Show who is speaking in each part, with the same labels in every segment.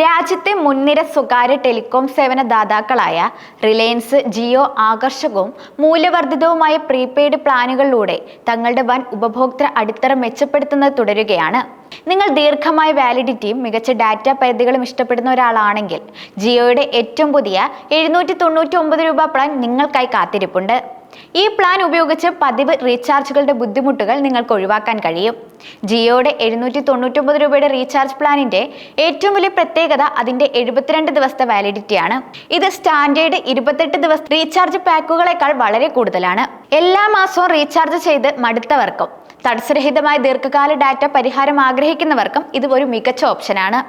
Speaker 1: രാജ്യത്തെ മുൻനിര സ്വകാര്യ ടെലികോം സേവന ദാതാക്കളായ റിലയൻസ് ജിയോ ആകർഷകവും മൂല്യവർദ്ധിതവുമായ പ്രീപെയ്ഡ് പ്ലാനുകളിലൂടെ തങ്ങളുടെ വൻ ഉപഭോക്തൃ അടിത്തറ മെച്ചപ്പെടുത്തുന്നത് തുടരുകയാണ്. നിങ്ങൾ ദീർഘമായ വാലിഡിറ്റിയും മികച്ച ഡാറ്റ പരിധികളും ഇഷ്ടപ്പെടുന്ന ഒരാളാണെങ്കിൽ ജിയോയുടെ ഏറ്റവും പുതിയ എഴുന്നൂറ്റി തൊണ്ണൂറ്റി ഒമ്പത് രൂപ പ്ലാൻ നിങ്ങൾക്കായി കാത്തിരിപ്പുണ്ട്. ഈ പ്ലാൻ ഉപയോഗിച്ച് പതിവ് റീചാർജുകളുടെ ബുദ്ധിമുട്ടുകൾ നിങ്ങൾക്ക് ഒഴിവാക്കാൻ കഴിയും. ജിയോയുടെ എഴുന്നൂറ്റി തൊണ്ണൂറ്റൊമ്പത് രൂപയുടെ റീചാർജ് പ്ലാനിന്റെ ഏറ്റവും വലിയ പ്രത്യേകത അതിന്റെ എഴുപത്തിരണ്ട് ദിവസത്തെ വാലിഡിറ്റിയാണ്. ഇത് സ്റ്റാൻഡേർഡ് ഇരുപത്തെട്ട് ദിവസ റീചാർജ് പാക്കുകളേക്കാൾ വളരെ കൂടുതലാണ്. എല്ലാ മാസവും റീചാർജ് ചെയ്ത് മടുത്തവർക്കും തടസ്സരഹിതമായ ദീർഘകാല ഡാറ്റ പരിഹാരം ആഗ്രഹിക്കുന്നവർക്കും ഇത് ഒരു മികച്ച ഓപ്ഷനാണ്.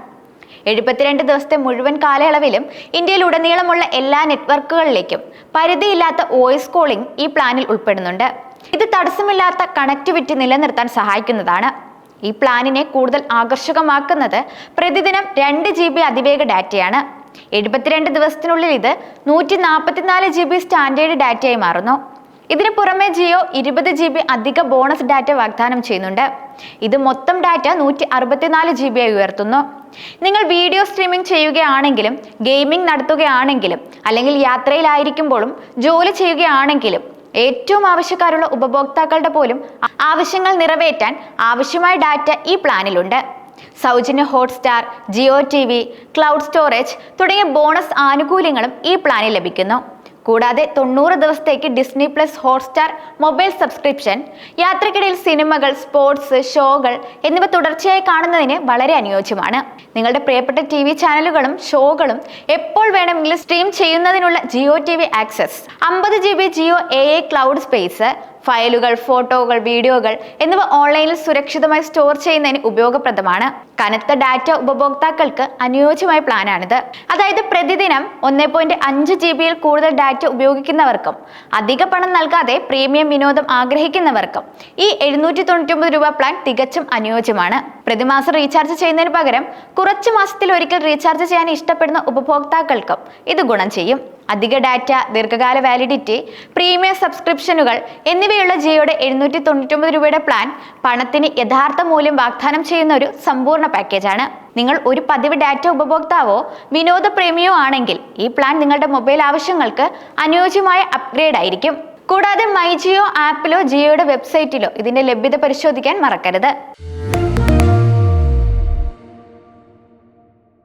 Speaker 1: എഴുപത്തിരണ്ട് ദിവസത്തെ മുഴുവൻ കാലയളവിലും ഇന്ത്യയിലുടനീളമുള്ള എല്ലാ നെറ്റ്വർക്കുകളിലേക്കും പരിധിയില്ലാത്ത വോയിസ് കോളിംഗ് ഈ പ്ലാനിൽ ഉൾപ്പെടുന്നുണ്ട്. ഇത് തടസ്സമില്ലാത്ത കണക്ടിവിറ്റി നിലനിർത്താൻ സഹായിക്കുന്നതാണ്. ഈ പ്ലാനിനെ കൂടുതൽ ആകർഷകമാക്കുന്നത് പ്രതിദിനം രണ്ട് ജി ബി അതിവേഗ ഡാറ്റയാണ്. എഴുപത്തിരണ്ട് ദിവസത്തിനുള്ളിൽ ഇത് നൂറ്റി നാൽപ്പത്തിനാല് ജി ബി സ്റ്റാൻഡേർഡ് ഡാറ്റയായി മാറുന്നു. ഇതിനു പുറമെ ജിയോ ഇരുപത് ജി ബി അധിക ബോണസ് ഡാറ്റ വാഗ്ദാനം ചെയ്യുന്നുണ്ട്. ഇത് മൊത്തം ഡാറ്റ നൂറ്റി അറുപത്തിനാല് ജി ബി ആയി ഉയർത്തുന്നു. നിങ്ങൾ വീഡിയോ സ്ട്രീമിംഗ് ചെയ്യുകയാണെങ്കിലും ഗെയിമിംഗ് നടത്തുകയാണെങ്കിലും അല്ലെങ്കിൽ യാത്രയിലായിരിക്കുമ്പോഴും ജോലി ചെയ്യുകയാണെങ്കിലും ഏറ്റവും ആവശ്യക്കാരുള്ള ഉപഭോക്താക്കളുടെ പോലും ആവശ്യങ്ങൾ നിറവേറ്റാൻ ആവശ്യമായ ഡാറ്റ ഈ പ്ലാനിലുണ്ട്. സൗജന്യ Hotstar Jio T V cloud storage തുടങ്ങിയ ബോണസ് ആനുകൂല്യങ്ങളും ഈ പ്ലാനിൽ ലഭിക്കുന്നു. കൂടാതെ തൊണ്ണൂറ് ദിവസത്തേക്ക് Disney plus Hotstar mobile subscription യാത്രക്കിടയിൽ സിനിമകൾ സ്പോർട്സ് ഷോകൾ എന്നിവ തുടർച്ചയായി കാണുന്നതിന് വളരെ അനുയോജ്യമാണ്. നിങ്ങളുടെ പ്രിയപ്പെട്ട ടി വി ചാനലുകളും ഷോകളും എപ്പോൾ വേണമെങ്കിലും സ്ട്രീം ചെയ്യുന്നതിനുള്ള ജിയോ ടി വി ആക്സസ് അമ്പത് G B Jio A A cloud space ഫയലുകൾ ഫോട്ടോകൾ വീഡിയോകൾ എന്നിവ ഓൺലൈനിൽ സുരക്ഷിതമായി സ്റ്റോർ ചെയ്യുന്നതിന് ഉപയോഗപ്രദമാണ്. കനത്ത ഡാറ്റ ഉപഭോക്താക്കൾക്ക് അനുയോജ്യമായ പ്ലാനാണിത്. അതായത് പ്രതിദിനം ഒന്നേ പോയിന്റ് അഞ്ച് ജി ബിയിൽ കൂടുതൽ ഡാറ്റ ഉപയോഗിക്കുന്നവർക്കും അധിക പണം നൽകാതെ പ്രീമിയം വിനോദം ആഗ്രഹിക്കുന്നവർക്കും ഈ എഴുന്നൂറ്റി തൊണ്ണൂറ്റി രൂപ പ്ലാൻ തികച്ചും അനുയോജ്യമാണ്. പ്രതിമാസം റീചാർജ് ചെയ്യുന്നതിന് പകരം കുറച്ച് മാസത്തിൽ ഒരിക്കൽ റീചാർജ് ചെയ്യാൻ ഇഷ്ടപ്പെടുന്ന ഉപഭോക്താക്കൾക്കും ഇത് ഗുണം ചെയ്യും. അധിക ഡാറ്റ ദീർഘകാല വാലിഡിറ്റി പ്രീമിയം സബ്സ്ക്രിപ്ഷനുകൾ എന്നിവയുള്ള ജിയോയുടെ എഴുന്നൂറ്റി തൊണ്ണൂറ്റൊമ്പത് രൂപയുടെ പ്ലാൻ പണത്തിന് യഥാർത്ഥ മൂല്യം വാഗ്ദാനം ചെയ്യുന്ന ഒരു സമ്പൂർണ പാക്കേജാണ് നിങ്ങൾ ഒരു പതിവ് ഡാറ്റ ഉപഭോക്താവോ വിനോദ പ്രേമിയോ ആണെങ്കിൽ ഈ പ്ലാൻ നിങ്ങളുടെ മൊബൈൽ ആവശ്യങ്ങൾക്ക് അനുയോജ്യമായ അപ്ഗ്രേഡ് ആയിരിക്കും. കൂടാതെ മൈ ജിയോ ആപ്പിലോ ജിയോയുടെ വെബ്സൈറ്റിലോ ഇതിന്റെ ലഭ്യത പരിശോധിക്കാൻ മറക്കരുത്.